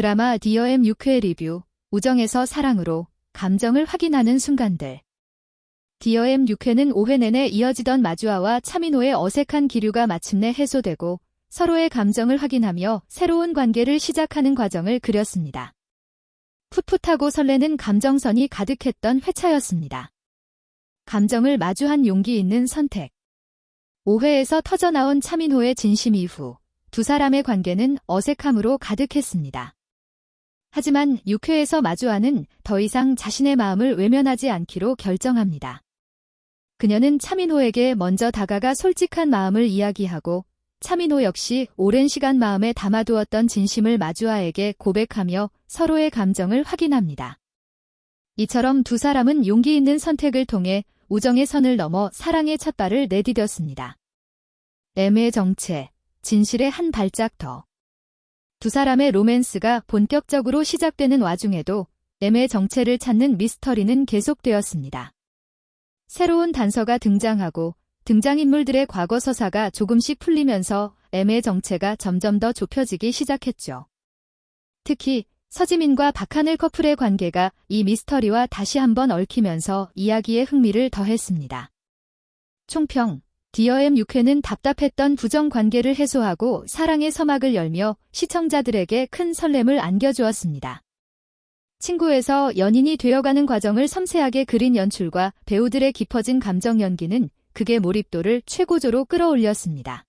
드라마 디어엠 6회 리뷰, 우정에서 사랑으로 감정을 확인하는 순간들. 디어엠 6회는 5회 내내 이어지던 마주아와 차민호의 어색한 기류가 마침내 해소되고 서로의 감정을 확인하며 새로운 관계를 시작하는 과정을 그렸습니다. 풋풋하고 설레는 감정선이 가득했던 회차였습니다. 감정을 마주한 용기 있는 선택. 5회에서 터져나온 차민호의 진심 이후 두 사람의 관계는 어색함으로 가득했습니다. 하지만 6회에서 마주아는 더 이상 자신의 마음을 외면하지 않기로 결정합니다. 그녀는 차민호에게 먼저 다가가 솔직한 마음을 이야기하고 차민호 역시 오랜 시간 마음에 담아두었던 진심을 마주아에게 고백하며 서로의 감정을 확인합니다. 이처럼 두 사람은 용기 있는 선택을 통해 우정의 선을 넘어 사랑의 첫발을 내디뎠습니다. 애매의 정체, 진실의 한 발짝 더. 두 사람의 로맨스가 본격적으로 시작되는 와중에도 애매의 정체를 찾는 미스터리는 계속되었습니다. 새로운 단서가 등장하고 등장인물들의 과거 서사가 조금씩 풀리면서 애매의 정체가 점점 더 좁혀지기 시작했죠. 특히 서지민과 박하늘 커플의 관계가 이 미스터리와 다시 한번 얽히면서 이야기의 흥미를 더했습니다. 총평 디어엠 6회는 답답했던 부정 관계를 해소하고 사랑의 서막을 열며 시청자들에게 큰 설렘을 안겨주었습니다. 친구에서 연인이 되어가는 과정을 섬세하게 그린 연출과 배우들의 깊어진 감정 연기는 극의 몰입도를 최고조로 끌어올렸습니다.